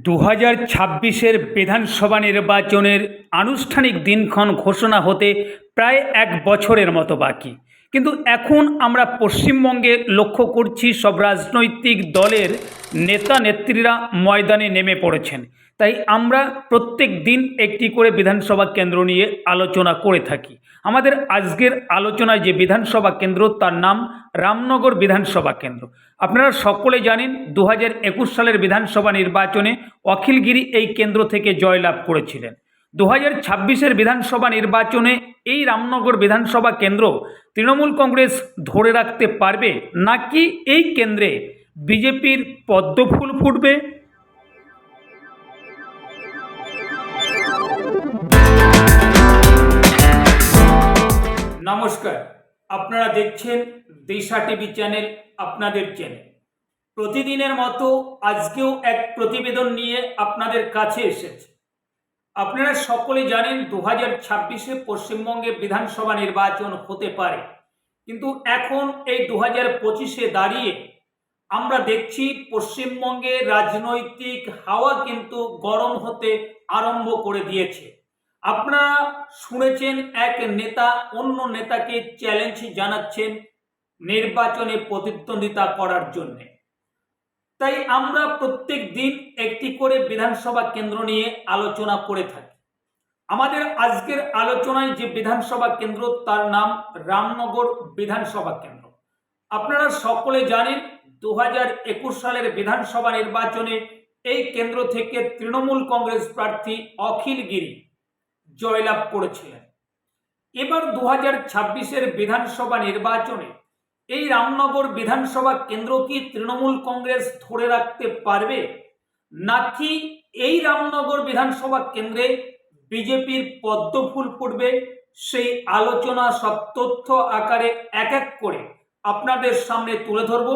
দু হাজার ছাব্বিশের বিধানসভা নির্বাচনের আনুষ্ঠানিক দিনক্ষণ ঘোষণা হতে প্রায় এক বছরের মতো বাকি। কিন্তু এখন আমরা পশ্চিমবঙ্গে লক্ষ্য করছি সব রাজনৈতিক দলের নেতা নেত্রীরা ময়দানে নেমে পড়েছেন। তাই আমরা প্রত্যেক দিন একটি করে বিধানসভা কেন্দ্র নিয়ে আলোচনা করে থাকি। আমাদের আজকের আলোচনায় যে বিধানসভা কেন্দ্র, তার নাম রামনগর বিধানসভা কেন্দ্র। আপনারা সকলে জানেন দু সালের বিধানসভা নির্বাচনে অখিলগিরি এই কেন্দ্র থেকে জয়লাভ করেছিলেন। দু হাজার ছাব্বিশের বিধানসভা নির্বাচনে এই রামনগর বিধানসভা কেন্দ্র তৃণমূল কংগ্রেস ধরে রাখতে পারবে নাকি এই কেন্দ্রে বিজেপির পদ্মফুল ফুটবে? নমস্কার, আপনারা দেখছেন দিশা টিভি চ্যানেল, আপনাদের চ্যানেল। প্রতিদিনের মতো আজকেও এক প্রতিবেদন নিয়ে আপনাদের কাছে এসেছে। আপনারা সকলে জানেন দু হাজার ছাব্বিশে পশ্চিমবঙ্গে বিধানসভা নির্বাচন হতে পারে। কিন্তু এখন এই দু হাজার পঁচিশে দাঁড়িয়ে আমরা দেখছি পশ্চিমবঙ্গে রাজনৈতিক হাওয়া কিন্তু গরম হতে আরম্ভ করে দিয়েছে। আপনারা শুনেছেন এক নেতা অন্য নেতাকে চ্যালেঞ্জ জানাচ্ছেন নির্বাচনে প্রতিদ্বন্দ্বিতা করার জন্যে। তাই আমরা প্রত্যেক দিন একটি করে বিধানসভা কেন্দ্র নিয়ে আলোচনা করে থাকি। আমাদের আজকের আলোচনায় যে বিধানসভা কেন্দ্র, তার নাম রামনগর বিধানসভা কেন্দ্র। আপনারা সকলে জানেন দু সালের বিধানসভা নির্বাচনে এই কেন্দ্র থেকে তৃণমূল কংগ্রেস প্রার্থী অখিল গিরি জয়লাভ করেছিলেন। এবার দু হাজার বিধানসভা নির্বাচনে এই রামনগর বিধানসভা কেন্দ্র কি তৃণমূল কংগ্রেস ধরে রাখতে পারবে? নাকি এই রামনগর বিধানসভা কেন্দ্রে বিজেপির পদ্মফুল ফুটবে? সেই আলোচনা, সব তথ্য আকারে এক এক করে আপনাদের সামনে তুলে ধরব।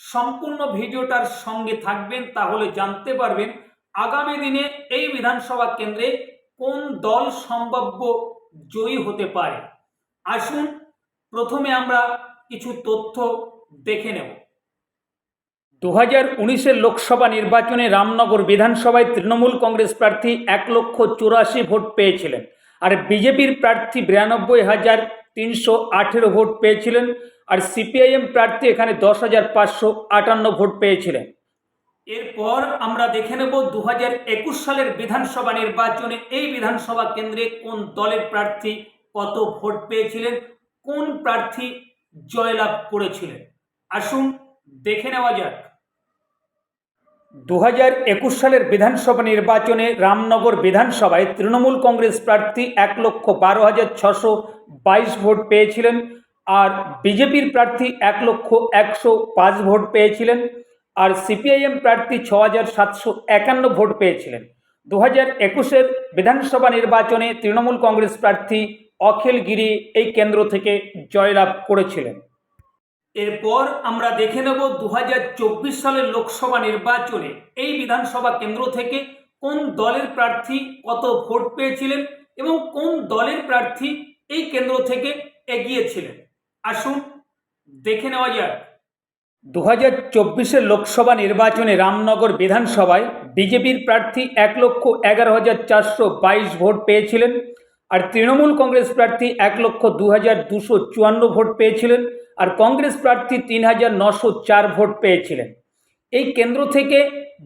সম্পূর্ণ ভিডিওটার সঙ্গে থাকবেন, তাহলে জানতে পারবেন আগামী দিনে এই বিধানসভা কেন্দ্রে কোন দল সম্ভাব্য জয়ী হতে পারে। আসুন, প্রথমে আমরা কিছু তথ্য দেখে নেব। দু হাজার উনিশের লোকসভা নির্বাচনে রামনগর বিধানসভায় তৃণমূল কংগ্রেস প্রার্থী এক লক্ষ চুরাশি ভোট পেয়েছিলেন আর বিজেপির প্রার্থী বিরানব্বই হাজার তিনশো আঠেরো ভোট পেয়েছিলেন আর সিপিআইএম প্রার্থী এখানে দশ হাজার পাঁচশো আটান্ন ভোট পেয়েছিলেন। এরপর আমরা দেখে নেব দু হাজার একুশ সালের বিধানসভা নির্বাচনে এই বিধানসভা কেন্দ্রে কোন দলের প্রার্থী কত ভোট পেয়েছিলেন কোন প্রার্থী জয়লাভ করেছিলেন। আসুন দেখে নেওয়া যাক। দু হাজার একুশ সালের বিধানসভা নির্বাচনে রামনগর বিধানসভায় তৃণমূল কংগ্রেস প্রার্থী এক লক্ষ বারো হাজার ছশো বাইশ ভোট পেয়েছিলেন আর বিজেপির প্রার্থী এক লক্ষ একশো পাঁচ ভোট পেয়েছিলেন আর সিপিআইএম প্রার্থী ছ হাজার সাতশো একান্ন ভোট পেয়েছিলেন। দু হাজার একুশের বিধানসভা নির্বাচনে তৃণমূল কংগ্রেস প্রার্থী অখিল গিরি এই কেন্দ্র থেকে জয়লাভ করেছিলেন। এরপর আমরা দেখে নেব দু হাজার চব্বিশ সালের লোকসভা নির্বাচনে এই বিধানসভা কেন্দ্র থেকে কোন দলের প্রার্থী কত ভোট পেয়েছিলেন এবং কোন দলের প্রার্থী এই কেন্দ্র থেকে এগিয়েছিলেন। আসুন দেখে নেওয়া যাক। দু হাজার চব্বিশের লোকসভা নির্বাচনে রামনগর বিধানসভায় বিজেপির প্রার্থী এক লক্ষ এগারো হাজার চারশো বাইশ ভোট পেয়েছিলেন। আর তৃণমূল কংগ্রেস প্রার্থী এক লক্ষ দু হাজার দুশো চুয়ান্ন ভোট পেয়েছিলেন আর কংগ্রেস প্রার্থী তিন হাজার নশো চার ভোট পেয়েছিলেন। এই কেন্দ্র থেকে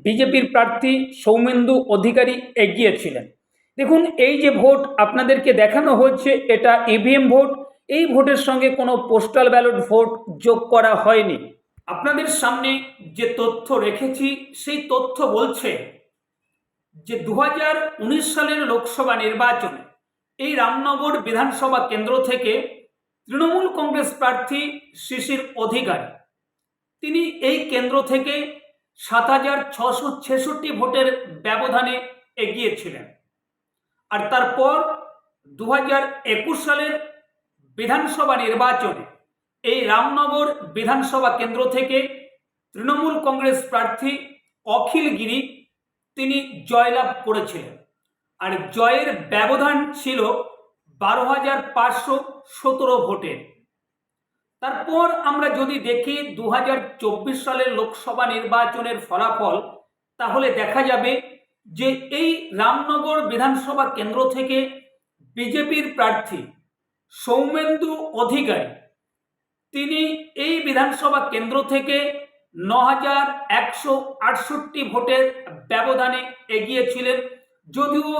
বিজেপির প্রার্থী সৌমেন্দু অধিকারী এগিয়েছিলেন। দেখুন, এই যে ভোট আপনাদেরকে দেখানো হচ্ছে, এটা ইভিএম ভোট। এই ভোটের সঙ্গে কোনো পোস্টাল ব্যালট ভোট যোগ করা হয়নি। আপনাদের সামনে যে তথ্য রেখেছি, সেই তথ্য বলছে যে দু হাজার উনিশ সালের লোকসভা নির্বাচনে এই রামনগর বিধানসভা কেন্দ্র থেকে তৃণমূল কংগ্রেস প্রার্থী শিশির অধিকারী। তিনি এই কেন্দ্র থেকে সাত হাজার ছশো ছেষট্টি ভোটের ব্যবধানে এগিয়েছিলেন। আর তারপর দু হাজার একুশ সালের বিধানসভা নির্বাচনে এই রামনগর বিধানসভা কেন্দ্র থেকে তৃণমূল কংগ্রেস প্রার্থী অখিল গিরি তিনি জয়লাভ করেছিলেন। আর জয়ের ব্যবধান ছিল বারো হাজার পাঁচশো সতেরো ভোটের। তারপর আমরা যদি দেখি দু হাজার চব্বিশ সালের লোকসভা নির্বাচনের ফলাফল, তাহলে দেখা যাবে যে এই রামনগর বিধানসভা কেন্দ্র থেকে বিজেপির প্রার্থী সৌমেন্দু অধিকারী, তিনি এই বিধানসভা কেন্দ্র থেকে ন হাজার একশো আটষট্টি ভোটের ব্যবধানে এগিয়েছিলেন। যদিও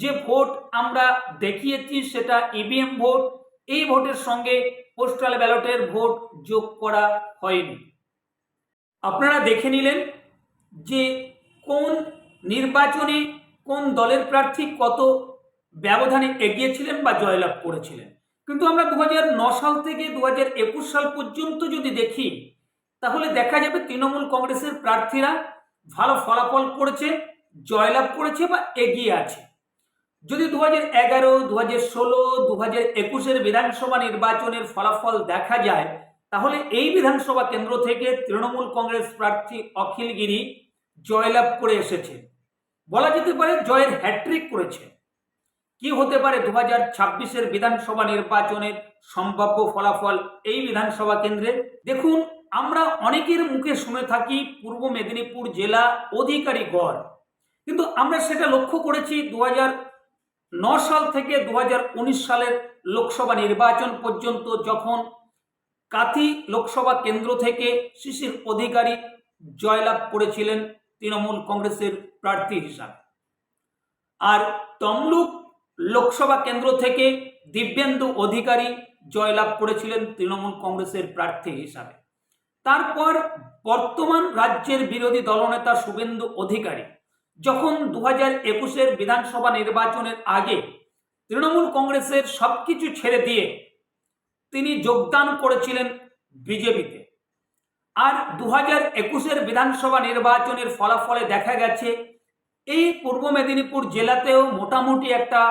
যে ভোট আমরা দেখিয়েছি সেটা ইভিএম ভোট, এই ভোটের সঙ্গে পোস্টাল ব্যালটের ভোট যোগ করা হয়নি। আপনারা দেখে নিলেন যে কোন নির্বাচনে কোন দলের প্রার্থী কত ব্যবধানে এগিয়েছিলেন বা জয়লাভ করেছিলেন। কিন্তু আমরা দু সাল থেকে দু হাজার একুশ সাল পর্যন্ত যদি দেখি, তাহলে দেখা যাবে তৃণমূল কংগ্রেসের প্রার্থীরা ভালো ফলাফল করেছে। জয়লাভ করেছে বা এগিয়ে আছে। যদি দু হাজার এগারো দু হাজার ষোলো দু হাজার একুশের বিধানসভা নির্বাচনের ফলাফল দেখা যায়, তাহলে এই বিধানসভা কেন্দ্র থেকে তৃণমূল কংগ্রেস প্রার্থী অখিল গিরি জয়লাভ করে এসেছে। বলা যেতে পারে জয়ের হ্যাট্রিক করেছে। কি হতে পারে দু হাজার ছাব্বিশের বিধানসভা নির্বাচনের সম্ভাব্য ফলাফল এই বিধানসভা কেন্দ্রে? দেখুন, আমরা অনেকের মুখে শুনে থাকি পূর্ব মেদিনীপুর জেলা অধিকারী গড় কিন্তু আমরা সেটা লক্ষ্য করেছি দু সাল থেকে দু হাজার উনিশ সালের লোকসভা নির্বাচন পর্যন্ত যখন কাথি লোকসভা কেন্দ্র থেকে শিশির অধিকারী জয়লাভ করেছিলেন তৃণমূল কংগ্রেসের প্রার্থী হিসাবে। আর তমলুক লোকসভা কেন্দ্র থেকে দিব্যেন্দু অধিকারী জয়লাভ করেছিলেন তৃণমূল কংগ্রেসের প্রার্থী হিসাবে। তারপর বর্তমান রাজ্যের বিরোধী দলনেতা শুভেন্দু অধিকারী যখন দু হাজার একুশের বিধানসভা নির্বাচনের আগে তৃণমূল কংগ্রেসের সব কিছু ছেড়ে দিয়ে তিনি যোগদান করেছিলেন বিজেপিতে। আর দু হাজার একুশের বিধানসভা নির্বাচনের ফলাফলে দেখা গেছে, এই পূর্ব মেদিনীপুর জেলাতেও মোটামুটি একটা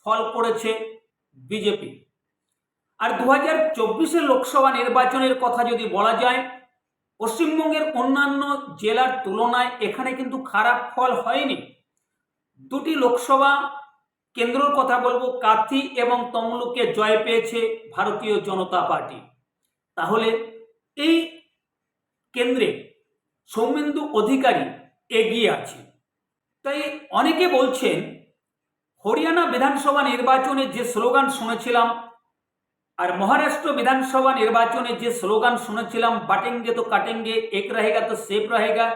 ফল করেছে বিজেপি। আর দু হাজার চব্বিশের লোকসভা নির্বাচনের কথা যদি বলা যায় পশ্চিমবঙ্গের অন্যান্য জেলার তুলনায় এখানে কিন্তু খারাপ ফল হয়নি। দুটি লোকসভা কেন্দ্রর কথা বলব, কাথি এবং তমলুকে জয় পেয়েছে ভারতীয় জনতা পার্টি। তাহলে এই কেন্দ্রে সৌমেন্দু অধিকারী এগিয়ে আছে। তাই অনেকে বলছেন, হরিয়ানা বিধানসভা নির্বাচনে যে স্লোগান শুনেছিলাম আর মহারাষ্ট্র বিধানসভা নির্বাচনে যে স্লোগান শুনেছিলাম, বাটেঙ্গে তো কাটেঙ্গে, এক রহেগা তো সেফ রহেগা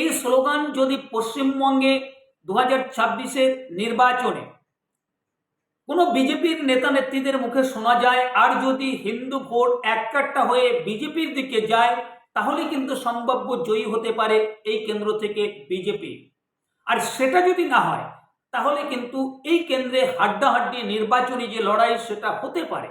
এই স্লোগান যদি পশ্চিমবঙ্গে দু হাজার ছাব্বিশে নির্বাচনে কোনো বিজেপির নেতা নেত্রীদের মুখে শোনা যায়, আর যদি হিন্দু ভোট একটা হয়ে বিজেপির দিকে যায়, তাহলে কিন্তু সম্ভাব্য জয়ী হতে পারে এই কেন্দ্র থেকে বিজেপি। আর সেটা যদি না হয়, তাহলে কিন্তু এই কেন্দ্রে হাড্ডাহাড্ডি নির্বাচনী যে লড়াই, সেটা হতে পারে।